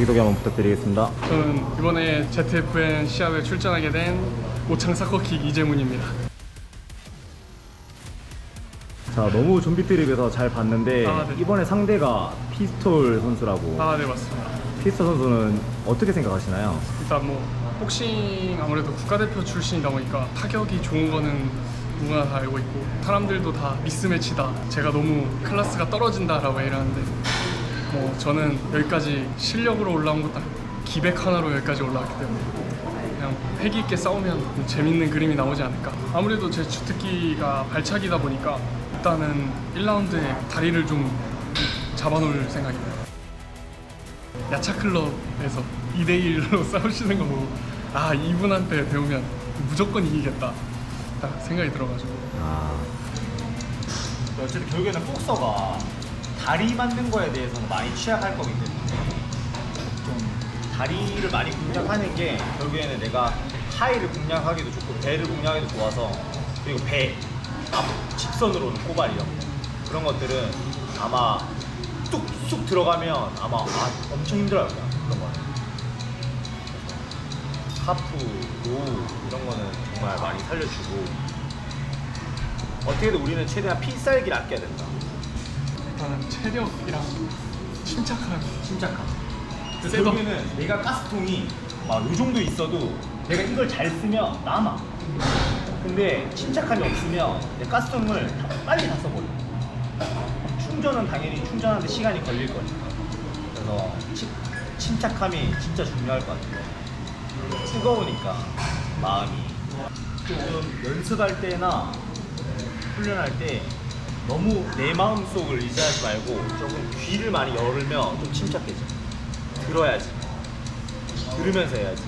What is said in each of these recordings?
자기소개 한번 부탁드리겠습니다. 저는 이번에 ZFN 시합에 출전하게 된 오창 사커킥 이재문입니다. 자, 너무 좀비 트립에서 잘 봤는데 아, 네. 이번에 상대가 피스톨 선수라고. 아, 네 맞습니다. 피스톨 선수는 어떻게 생각하시나요? 일단 뭐 복싱 아무래도 국가대표 출신이다 보니까 타격이 좋은 거는 누구나 다 알고 있고 사람들도 다 미스매치다. 제가 너무 클래스가 떨어진다라고 얘기하는데 뭐 저는 여기까지 실력으로 올라온 것도 기백 하나로 여기까지 올라왔기 때문에 그냥 패기 있게 싸우면 좀 재밌는 그림이 나오지 않을까. 아무래도 제 주특기가 발차기다 보니까 일단은 1라운드에 다리를 좀 잡아놓을 생각입니다. 야차클럽에서 2대1로 싸우시는 거 보고 아 이분한테 배우면 무조건 이기겠다 딱 생각이 들어가지고 아, 어쨌든 결국에는 복서가 다리 맞는 거에 대해서는 많이 취약할 거기 때문에 좀 다리를 많이 공략하는 게 결국에는 내가 하이를 공략하기도 좋고 배를 공략하기도 좋아서 그리고 배 앞, 직선으로는 꼬발이요. 그런 것들은 아마 뚝쑥 들어가면 아마 아, 엄청 힘들어요. 그런 거는 하프, 로우 이런 거는 정말 많이 살려주고 어떻게든 우리는 최대한 필살기를 아껴야 된다. 일단은 체력이랑 침착함 침착함. 셋업. 결국에는 내가 가스통이 막 이 정도 있어도 내가 이걸 잘 쓰면 남아. 근데 침착함이 없으면 내 가스통을 다- 빨리 다 써버려. 충전은 당연히 충전하는데 시간이 걸릴 거니까. 그래서 치- 침착함이 진짜 중요할 것 같아요. 뜨거우니까 마음이 조금 연습할 때나 훈련할 때 너무 내 마음 속을 의지하지 말고 조금 귀를 많이 열으면 좀 침착해져. 들어야지. 들으면서 해야지.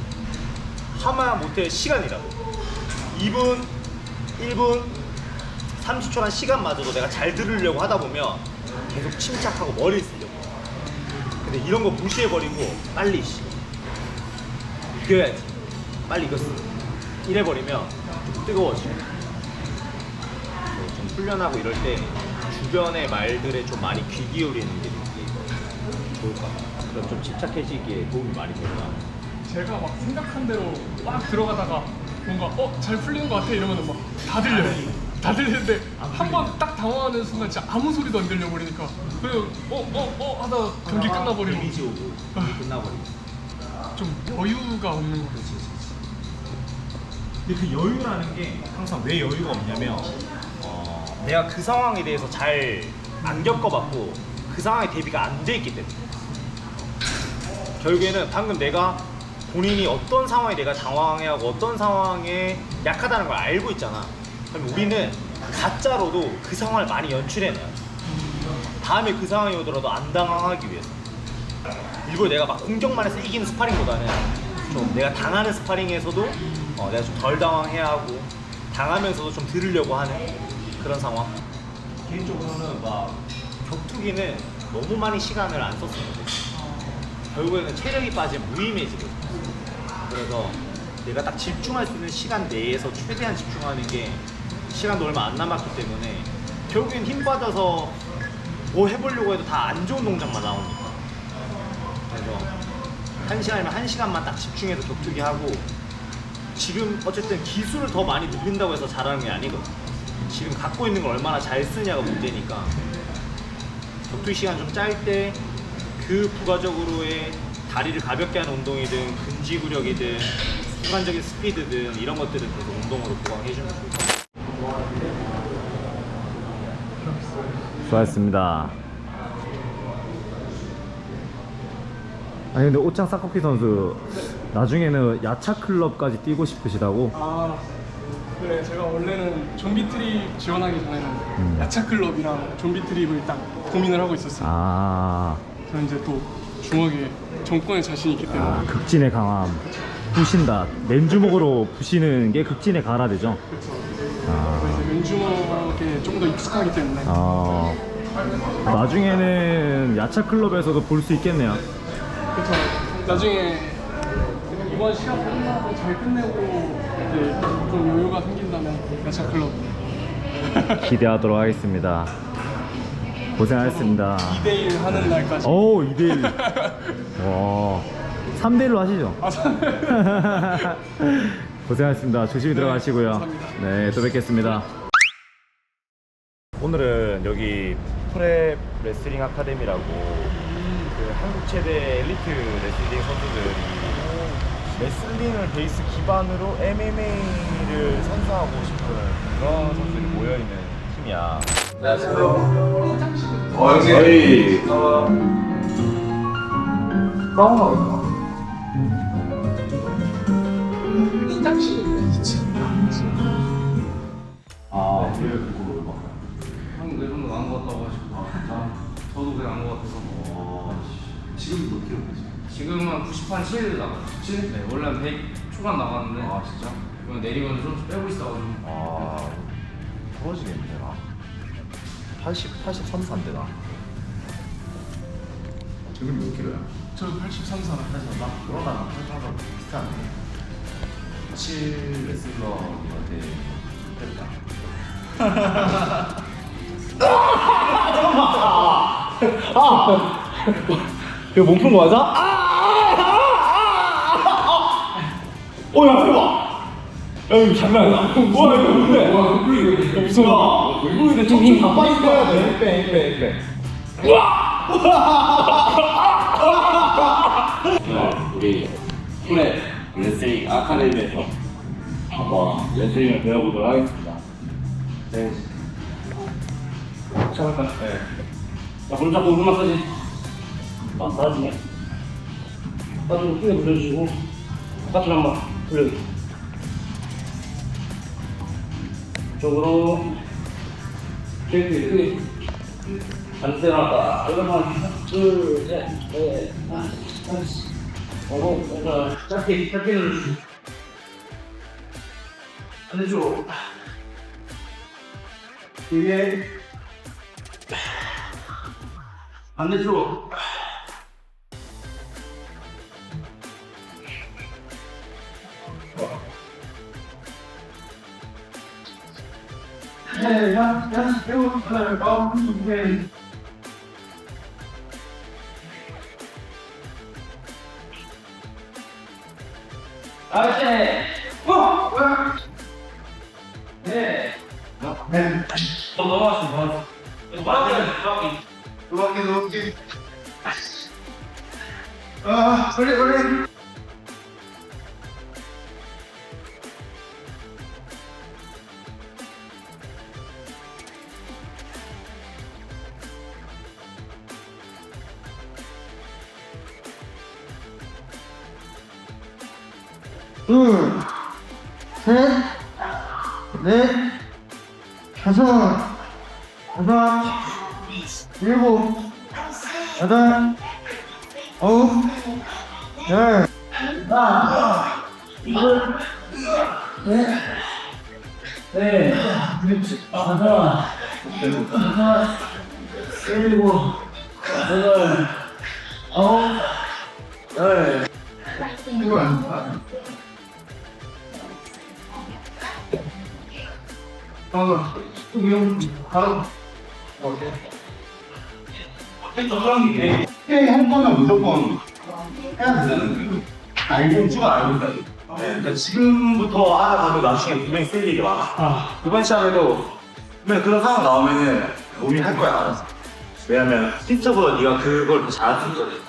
하마 못해 시간이라도. 2분, 1분, 30초간 시간마저도 내가 잘 들으려고 하다 보면 계속 침착하고 머리를 쓰려고. 근데 이런 거 무시해버리고 빨리 씨. 이겨야지. 빨리 이겼어. 이래버리면 좀 뜨거워져. 좀 훈련하고 이럴 때 주변의 말들에 좀 많이 귀 기울이는 게 되게 좋을 것 같아요. 그럼 좀 침착해지기에 도움이 많이 된다. 제가 막 생각한 대로 막 들어가다가 뭔가 어 잘 풀리는 것 같아. 이러면 막다 들려요. 다 들리는데 한 번 딱 당황하는 순간 진짜 아무 소리도 안 들려 버리니까 그냥 어어 어. 하다 경기 끝나버리고 데미지 오고 경기 끝나버리고. 좀 여유가 없는 거지 근데 그 여유라는 게 항상 왜 여유가 없냐면 어, 내가 그 상황에 대해서 잘 안 겪어봤고 그 상황에 대비가 안 돼 있기 때문에. 결국에는 방금 내가 본인이 어떤 상황에 내가 당황해하고 어떤 상황에 약하다는 걸 알고 있잖아. 그럼 우리는 가짜로도 그 상황을 많이 연출해내요. 다음에 그 상황이 오더라도 안 당황하기 위해서. 일부러 내가 막 공격만 해서 이기는 스파링보다는 좀 내가 당하는 스파링에서도 어, 내가 좀 덜 당황해야 하고 당하면서도 좀 들으려고 하는 그런 상황. 개인적으로는 막 격투기는 너무 많이 시간을 안 썼습니다. 결국에는 체력이 빠지면 무의미해지거든요. 그래서 내가 딱 집중할 수 있는 시간 내에서 최대한 집중하는 게 시간도 얼마 안 남았기 때문에 결국엔 힘 빠져서 뭐 해보려고 해도 다 안 좋은 동작만 나오니까. 그래서 한 시간이면 한 시간만 딱 집중해서 격투기 하고 지금 어쨌든 기술을 더 많이 늘린다고 해서 잘하는 게 아니거든. 지금 갖고 있는 걸 얼마나 잘 쓰냐가 문제니까 격투기 시간 좀짤때그 부가적으로의 다리를 가볍게 하는 운동이든 근지구력이든 순간적인 스피드든 이런 것들은 계속 운동으로 보강해주면 좋을 것 같아요. 수고하셨습니다. 아니 근데 오창 사커피 선수 나중에는 야차 클럽까지 뛰고 싶으시다고? 아 그래 제가 원래는 좀비 트립 지원하기 전에는 음. 야차 클럽이랑 좀비 트립을 딱 고민을 하고 있었어요. 아, 저는 이제 또 주먹에 정권에 자신이 있기 때문에 아 극진의 강함. 부신다. 맨주먹으로 부시는 게 극진의 가라되죠. 아, 그래서 연주먹에 좀더 익숙하기 때문에 어, 나중에는 야차 클럽에서도 볼 수 있겠네요. 그렇죠. 나중에 이번 시합 끝나고 잘 끝내고 이제 좀 여유가 생긴다면 야차 클럽 기대하도록 하겠습니다. 고생하셨습니다. 2대1 하는 날까지. 오 2대1 와 3대1로 하시죠 고생하셨습니다 조심히 들어가시고요 감사합니다. 네 또 뵙겠습니다 오늘은 여기 프랩 레슬링 아카데미라고 그 한국 최대 엘리트 레슬링 선수들이 레슬링을 베이스 기반으로 MMA를 선사하고 싶은 그런 선수들이 모여있는 팀이야. 저희 아형 내손도 나은 것 같다고 하시고 아 진짜? 저도 그냥 나은 것 같아서 지금 몇 킬로 지금은 한 90한 7 나가요 7? 네 원래 한100 초반 나갔는데 아 진짜? 이번 내리면서 좀 빼고 있어가지고 아, 부러지겠는데 나. 80, 83, 4인데 지금 몇 킬로야? 저 83살. 나 그러다가 83, 4 비슷하네. 7 레슬러한테 됐다 이거 몸푼 거 맞아? 어, 야, 대박! 야, 이거 장난 아니다. 와, 이거 뭔데? 야, 무서워. 이거 근데 좀힘다 빠질 거야 돼. 빼, 빼, 빼. 우리 프랩 레슬링 아카데미에서 한번 레슬링을 배워보도록 하겠습니다. 네. 시작할까요? 네. 자, 손 잡고 무릎 마사지. 마사지. 바닥으로 크게 돌려주시고, 바깥으로 한번 돌려주세요. 이쪽으로, 크게, 크게. 나왔다. 하나, 둘, 셋, 넷, 다섯. 어, 뭔가 짧게 짧게 눌러주고 반대쪽 뒤에 반대쪽 네, 야, 어! 어! 네. 네. 또 넘어갔어, 넘어갔어. 이거 맞아요, 들어가기. 음악이 넘기. 아, 소리, 소리. 둘, 셋, 넷, 다섯, 여섯, 일곱, 여덟, 아홉, 열, 하나, 둘, 셋, 넷, 다섯, 일곱, 여덟, 아홉, 열. 이거 안 봐. 하나, 이거 바로. 오케이. 회의 한 번은 무조건 해야 되는 거예요. 알고 추가 알고 있다. 그러니까 지금부터 알아가도 나중에 분명히 쓸 일이 많아. 이번 시합에도 분명 그런 상황 나오면은 우리 할 거야 알아서. 왜냐면 실적으로 네가 그걸 더 잘하는 거지.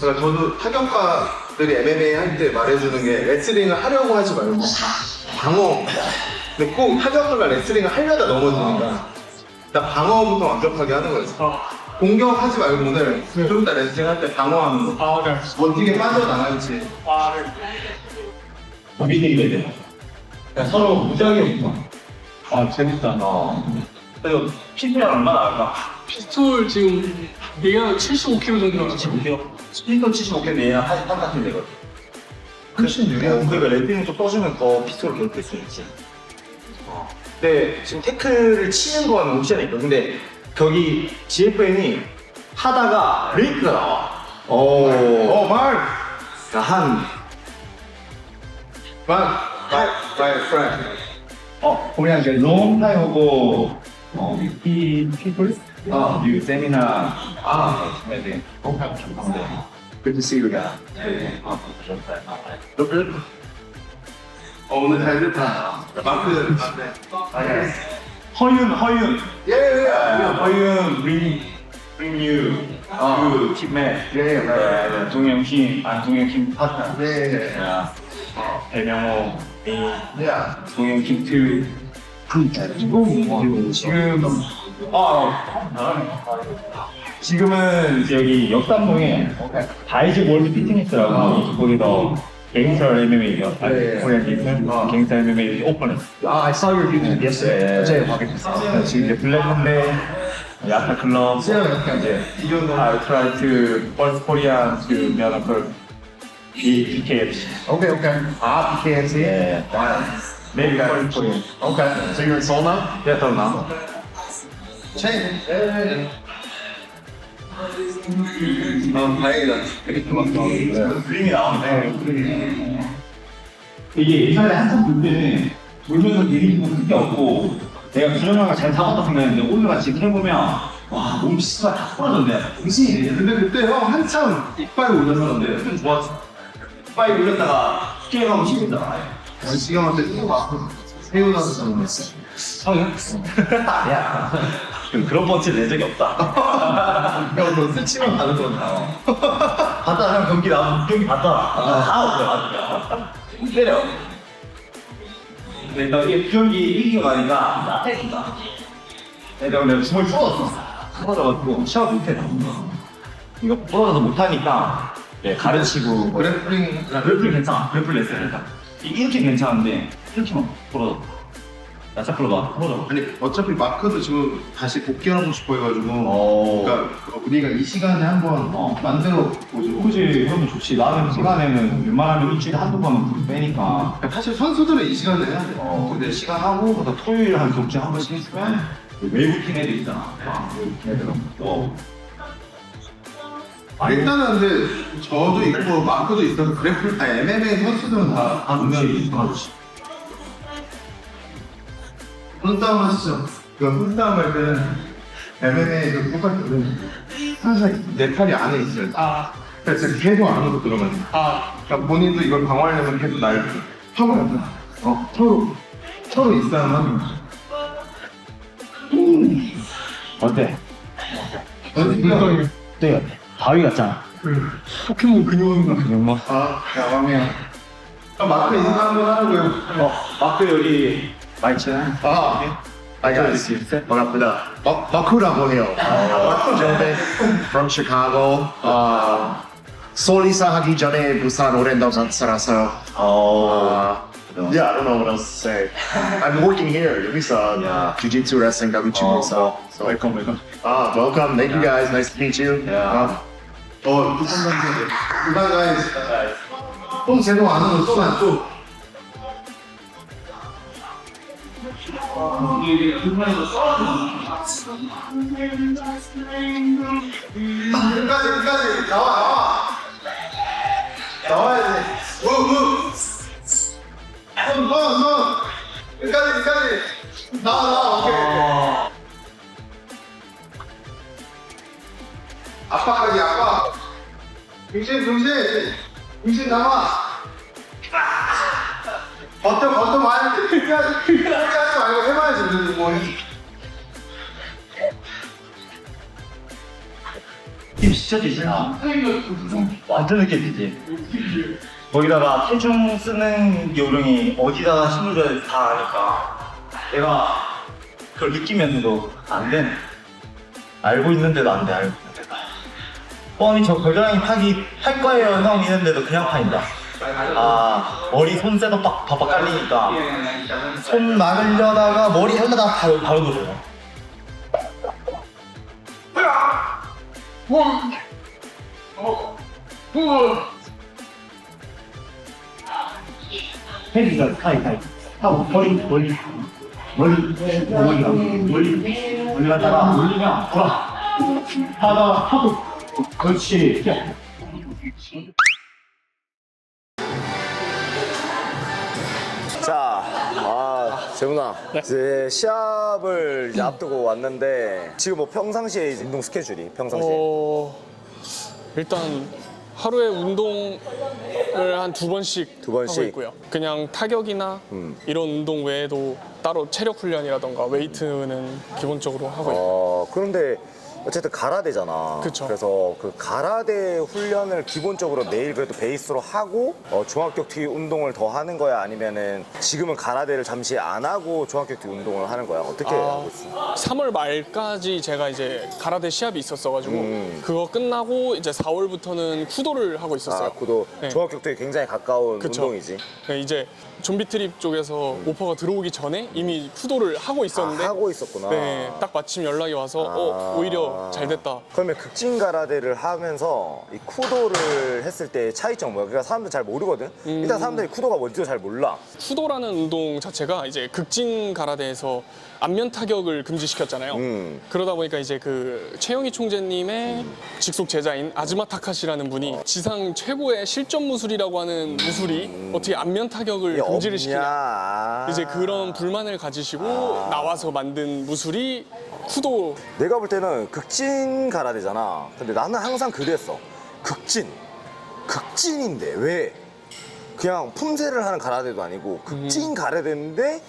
그러니까 저도 타격가들이 MMA 할 때 말해주는 게 레슬링을 하려고 하지 말고 방어. 근데 꼭 타격가가 레슬링을 하려다 넘어지니까 일단 방어부터 완벽하게 하는 거지. 공격하지 말고 오늘 좀 이따 레슬링 할 때 방어하는 거. 아, 네. 어떻게 빠져나갈지. 아, 네. 미팅이 돼. 그냥 서로 무지하게 붙어. 아 재밌다. 어. 그리고 피트가 얼마나 할까? 피스톨 지금 얘가 75kg 정도 나왔어. 75kg? 스피커 75kg 얘랑 한, 한 같은 되거든. 훨씬 유리하고 그러니까 레드ing 좀 떠주면 더 피스톨을 괴롭힐 수 있지. 어. 근데 지금 태클을 치는 건 옵션이 있거 근데 거기 GFN이 하다가 브레이크가 나와. 오. 어, 말! 그러니까 한. 말! 말, 말, 프렌드. 어, 우리한테 롱 타이오고, 어, 이, 피플? 어, 이 세미나 아, 네. Good to see you guys. 어 오늘 잘 됐다. 마크 허윤, 허윤. 예, 예, 허윤, bring, bring you to 팀에. 예, 예. 동영 팀, 아, 동영 팀 파트너. 예, 예. 배명호, A, 동영 팀 2. 지금, 아, 지금은 이제 여기 역삼동에 다이즈 월드 피트니스라고 거기서 갱스터 MMA요. 코리안 갱스, 갱스터 MMA 오픈했어. 아, I saw your YouTube yesterday. 어제 확인했어. 지금 이제 블랙홀레, 야타 클럽, 이제 아우트라이트, 벌스 코리안, 그 면허클, 이 BKFC. Okay, okay. 아, BKFC. 예. 메리 벌스 코리안. Okay. So you're in Seoul now? 예, 더 나. Chain. 어, 다행이다. 이렇게 막 그림이 나오네. 이게 예전에 한참 볼 때는 돌면서 내리는 거 크게 없고 내가 구정형을 잘 잡았다 생각했는데 오늘 같이 해보면 와몸 시스가 다 풀어졌네. 정신이 근데 그때 형 한참 이빨 올렸었는데 좀 좋았어. 빨리 올렸다가 게임하고 싶었잖아. 원시경한테 이거 막 세우나서 잘못했어. 형이야? 야. 그런 펀치 낸 적이 없다. 형너 스치면 가는 거다. 봤다, 형 경기 나 경기 봤다. 다 없어요, 아직. 때려. 근데 나 이게 경기 이기고 나니까 나태해진다. 내가 내가 숨을 풀었어. 풀어져가지고 시합 못해. 이거 풀어져서 못하니까 네, 가르치고 그래플링 그래플 괜찮아. 그래플 냈어요, 일단. 이렇게 괜찮은데 이렇게만 풀어져. 야차 풀어봐. 풀어져. 아니 어차피 마크도 지금 다시 복귀하고 싶어 해가지고 어. 그러니까 우리가 이 시간에 한번 어. 만들어 보죠. 굳이 하면 좋지. 나는 시간에는 웬만하면 일주일에 한두 번은 빼니까. 사실 선수들은 이 시간에 해야 돼. 어, 근데 시간 하고, 또 토요일에 한 경주 한 번씩 있으면, 외국 팀 애들 있잖아. 외국 팀 애들은 또, 아, 일단은 근데 저도 있고 마크도 있어서 그래플 아 MMA 선수들은 다 아. 아, 좋지. 혼싸움 하시죠. 그 혼싸움 할 때는 MMA에서 똑같을 때는 항상 내 팔이 안에 있어요. 아. 그래서 계속 안으로 들어가요. 아. 그러니까 본인도 이걸 방어하려면 계속 날 턱을 어 서로 서로 이 싸움 하는 거야. 어때? 어디 네, 바위 같잖아. 포켓몬 근육인가? 정말. 아, 야광이야. 아, 마크 인사 한번 하라고요. 어, 마크 여기 마이크. 아, 안녕하세요. 반갑습니다. 마, 마크라고 해요. 마크 저는 from Chicago. 아, 솔리사 하기 전에 부산 오랜 산 살았어요. 어, Yeah, I don't know what else to say. I'm working here. 여기서 Yeah. Jiu-Jitsu wrestling 가르치고 있어. So, 웰컴, 웰컴. ah, welcome. Thank you guys. Nice to meet you. Yeah. 어, 부산 guys. 부산 guys. 또 제동 안 하면 또안 또. 끝까지 끝까지 나와 나와 나와야지 무무 손손손 끝까지 끝까지 나와 나와 오케이 아빠까지 아빠 중심 중심 중심 나와 버텨 버텨 봐야지 끝까지 끝까지 하지 말고 뭐힘 진짜 되잖아. 완전 느껴지지. 거기다가 체중 쓰는 요령이 어디다가 힘을 줘야 다 아니까. 내가 그걸 느끼면서도 안 되네. 알고 있는데도 안 돼, 알고 있는데도. 뻔히 저 겨드랑이 파기 할 거예요, 형 이랬는데도 그냥 파인다. 아, 머리 손새도 빡, 바빡 깔리니까. 손 막으려다가 머리 하려다가 바로, 바로 들어요. 헤드가 타이 타이. 하고 머리 머리 머리 머리가 머리. 머리 갖다가 올리면 돌아. 하다가 하고. 그렇지 재문아 네. 이제 시합을 이제 앞두고 왔는데 지금 뭐 평상시에 이제 운동 스케줄이 평상시에 어, 일단 하루에 운동을 한 두 번씩, 두 번씩? 하고 있고요. 그냥 타격이나 음. 이런 운동 외에도 따로 체력 훈련이라던가 웨이트는 기본적으로 하고 있고 어 그런데 어쨌든 가라데잖아. 그쵸. 그래서 그 가라데 훈련을 기본적으로 매일 그래도 베이스로 하고 어, 종합격투기 운동을 더 하는 거야 아니면은 지금은 가라데를 잠시 안 하고 종합격투기 운동을 하는 거야 어떻게 아, 하고 있어? 3월 말까지 제가 이제 가라데 시합이 있었어가지고 음. 그거 끝나고 이제 4월부터는 쿠도를 하고 있었어요. 아 구도 네. 종합격투기 굉장히 가까운 그쵸. 운동이지. 네, 이제 좀비 트립 쪽에서 오퍼가 들어오기 전에 이미 쿠도를 하고 있었는데 아, 하고 있었구나. 네, 딱 마침 연락이 와서 아. 어, 오히려 잘 됐다. 그러면 극진 가라데를 하면서 이 쿠도를 했을 때 차이점 뭐야? 그러니까 사람들 잘 모르거든. 음. 일단 사람들이 쿠도가 뭔지도 잘 몰라. 쿠도라는 운동 자체가 이제 극진 가라데에서 안면 타격을 금지시켰잖아요. 음. 그러다 보니까 이제 그 최영희 총재님의 직속 제자인 아즈마 타카시라는 분이 지상 최고의 실전 무술이라고 하는 무술이 어떻게 안면 타격을 금지를? 시키냐. 아. 이제 그런 불만을 가지시고 나와서 만든 무술이 쿠도 내가 볼 때는 극진 가라데잖아. 근데 나는 항상 그랬어. 극진. 극진인데 왜? 그냥 품새를 하는 가라데도 아니고 극진 가라데인데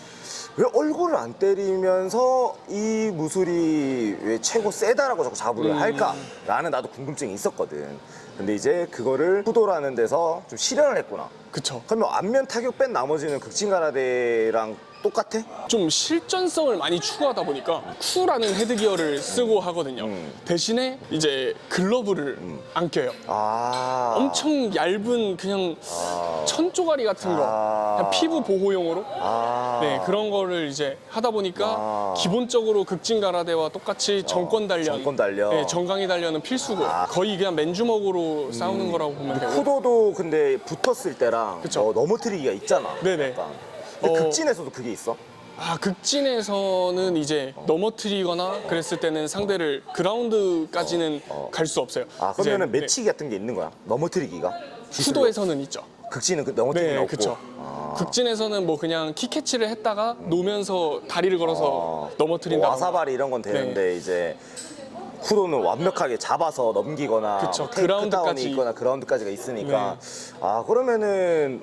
왜 얼굴을 안 때리면서 이 무술이 왜 최고 세다라고 자꾸 자부를 할까라는 나도 궁금증이 있었거든. 근데 이제 그거를 후도라는 데서 좀 실현을 했구나. 그쵸. 그러면 안면 타격 뺀 나머지는 극진 가라데랑 똑같아? 좀 실전성을 많이 추구하다 보니까 쿠라는 헤드기어를 쓰고 하거든요. 음. 대신에 이제 글러브를 안 껴요. 아. 엄청 얇은 그냥 천 쪼가리 같은 거 아. 그냥 피부 보호용으로 아. 네 그런 거를 이제 하다 보니까 아. 기본적으로 극진 가라데와 똑같이 정권 단련, 정권 단련. 네, 정강이 단련은 필수고 아. 거의 그냥 맨주먹으로 싸우는 거라고 보면 되고 쿠도도 근데 붙었을 때랑 그쵸. 어, 넘어뜨리기가 있잖아. 네네. 약간. 근데 어. 극진에서도 그게 있어? 아 극진에서는 이제 넘어뜨리거나 그랬을 때는 상대를 그라운드까지는 갈 수 없어요. 아 그러면은 이제, 매치기 같은 게 있는 거야? 넘어뜨리기가? 네, 기술로? 쿠도에서는 있죠. 극진은 그 넘어뜨리기는 네, 없고. 그렇죠. 아. 극진에서는 뭐 그냥 킥캐치를 했다가 놓으면서 다리를 걸어서 어, 넘어뜨린다. 뭐 와사바리 이런 건 되는데 이제 쿠도는 완벽하게 잡아서 넘기거나 그쵸, 뭐 테이크 다운이 그라운드까지. 있거나 그라운드까지가 있으니까 아 그러면은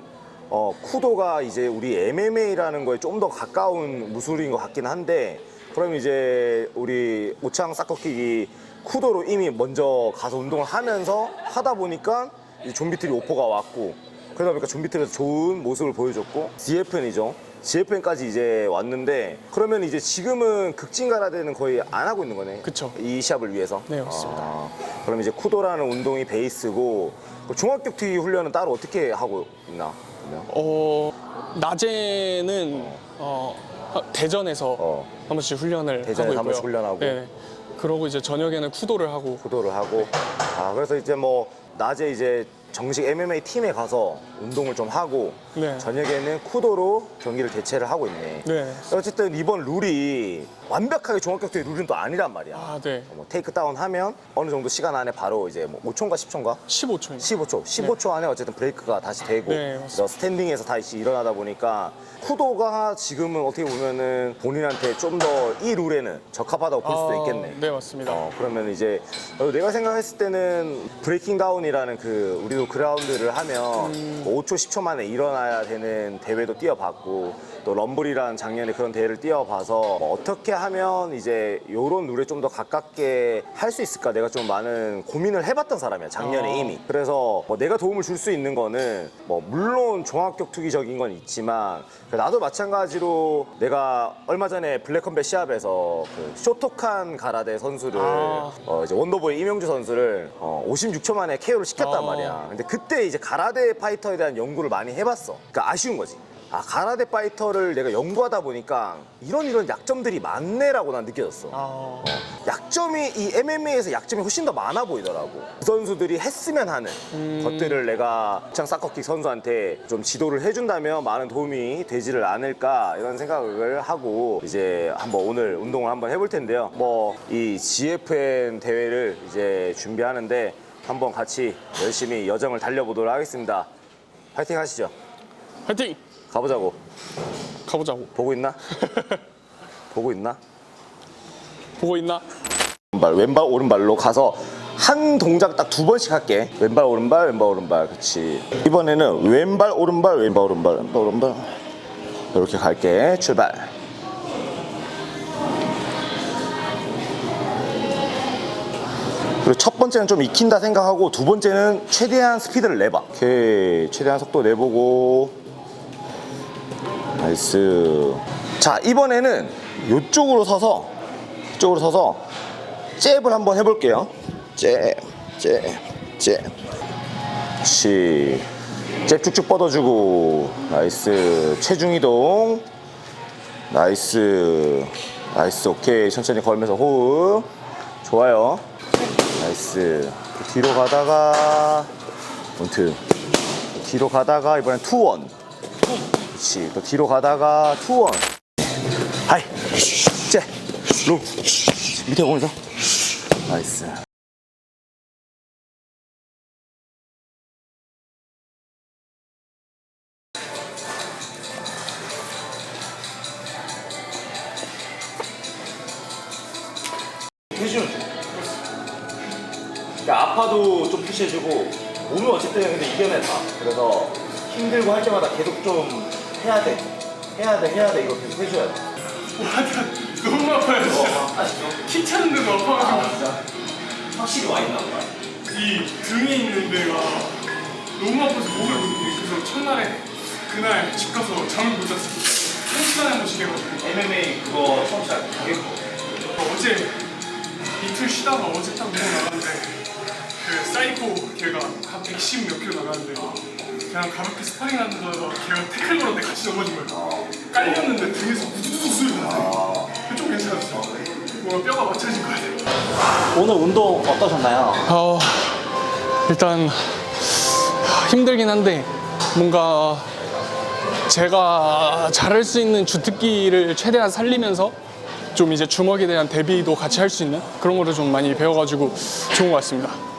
어 쿠도가 이제 우리 MMA라는 거에 좀 더 가까운 무술인 것 같긴 한데 그럼 이제 우리 오창 사커킥이 쿠도로 이미 먼저 가서 운동을 하면서 하다 보니까 이 좀비트리 오퍼가 왔고 그러다 보니까 좀비트리에서 좋은 모습을 보여줬고 GFN이죠. GFN까지 이제 왔는데 그러면 이제 지금은 극진 가라데는 거의 안 하고 있는 거네. 그쵸. 이 시합을 위해서. 네, 맞습니다. 아, 그럼 이제 쿠도라는 운동이 베이스고 그 종합격투기 훈련은 따로 어떻게 하고 있나? 그러면? 어 낮에는 어, 대전에서 어. 한 번씩 훈련을 대전에서 하고 있고요. 한 번씩 훈련하고. 네. 그러고 이제 저녁에는 쿠도를 하고 구도를 하고 아 그래서 이제 뭐 낮에 이제 정식 MMA 팀에 가서 운동을 좀 하고 네. 저녁에는 쿠도로 경기를 대체를 하고 있네. 네. 어쨌든 이번 룰이 완벽하게 종합격투기 룰은 또 아니란 말이야. 아, 네. 뭐 테이크 다운 하면 어느 정도 시간 안에 바로 이제 뭐 5초인가 10초인가 15초입니다. 15초, 15초 안에 어쨌든 브레이크가 다시 되고 네. 그래서 스탠딩에서 다시 일어나다 보니까 쿠도가 지금은 어떻게 보면은 본인한테 좀 더 이 룰에는 적합하다고 볼 수도 아, 있겠네. 네, 맞습니다. 어, 그러면 이제 어, 내가 생각했을 때는 브레이킹 다운이라는 그 우리도 그라운드를 하면 음. 뭐 5초, 10초 만에 일어나야 되는 대회도 뛰어봤고 또 럼블이라는 작년에 그런 대회를 뛰어봐서 뭐 어떻게 하면 이제 요런 룰에 좀 더 가깝게 할 수 있을까 내가 좀 많은 고민을 해봤던 사람이야 작년에 아. 이미 그래서 뭐 내가 도움을 줄 수 있는 거는 뭐 물론 종합격투기적인 건 있지만 나도 마찬가지로 내가 얼마 전에 블랙컴뱃 시합에서 그 쇼토칸 가라데 선수를 아. 어 이제 원더보이 이명주 선수를 어 56초 만에 KO를 시켰단 아. 말이야. 근데 그때 이제 가라데 파이터에 대한 연구를 많이 해봤어. 그러니까 아쉬운 거지. 아 가라데 파이터를 내가 연구하다 보니까 이런 이런 약점들이 많네라고 난 느껴졌어. 아, 약점이 이 MMA에서 약점이 훨씬 더 많아 보이더라고. 그 선수들이 했으면 하는 것들을 내가 창 사커킥 선수한테 좀 지도를 해준다면 많은 도움이 되지를 않을까 이런 생각을 하고 이제 한번 오늘 운동을 한번 해볼 텐데요. 뭐 이 GFN 대회를 이제 준비하는데 한번 같이 열심히 여정을 달려보도록 하겠습니다. 파이팅 하시죠. 화이팅! 가보자고. 가보자고. 보고 있나? 보고 있나? 보고 있나? 왼발 왼발 오른발로 가서 한 동작 딱 두 번씩 할게 왼발 오른발 왼발 오른발 그렇지 이번에는 왼발 오른발 왼발 오른발 왼발 오른발 이렇게 갈게 출발 그리고 첫 번째는 좀 익힌다 생각하고 두 번째는 최대한 스피드를 내봐 오케이 최대한 속도 내보고 나이스 자 이번에는 이쪽으로 서서 이쪽으로 서서 잽을 한번 해볼게요. 잽, 잽, 잽. 그렇지. 잽 쭉쭉 뻗어주고. 나이스. 체중 이동. 나이스. 나이스. 오케이. 천천히 걸면서 호흡. 좋아요. 나이스. 뒤로 가다가 원투. 뒤로 가다가 이번엔 투원. 그렇지. 또 뒤로 가다가 투원. 하이. 잽. 루. 밑에 보면서. 나이스. 아파도 좀 푸시해주고 몸은 어쨌든 근데 이겨내 다. 그래서 힘들고 할 때마다 계속 좀 해야 돼. 해야 돼, 해야 돼. 이거 계속 해줘야 돼. 너무 아파요, 진짜. 키 차는데도 아파가지고. 아, 진짜. 확실히 와 있나 보다. 이 등에 있는 데가 너무 아파서 목을 못 내. 그래서 첫날에 그날 집 가서 잠을 못 잤어요. 한 시간에 한 번씩 해가지고. MMA 그거 처음 시작 가격 어제 이틀 쉬다가 어제 딱 누워 나갔는데 그 사이코 걔가 한 110 몇 킬로 나갔는데 그냥 가볍게 스파링 하는 거에서 걔가 태클 걸었는데 같이 넘어진 거예요. 깔렸는데 등에서 우두두두 소리 나서 좀 괜찮았어. 뭔가 뼈가 맞춰진 거 같아. 오늘 운동 어떠셨나요? 어, 일단 힘들긴 한데 뭔가 제가 잘할 수 있는 주특기를 최대한 살리면서 좀 이제 주먹에 대한 대비도 같이 할 수 있는 그런 거를 좀 많이 배워가지고 좋은 것 같습니다.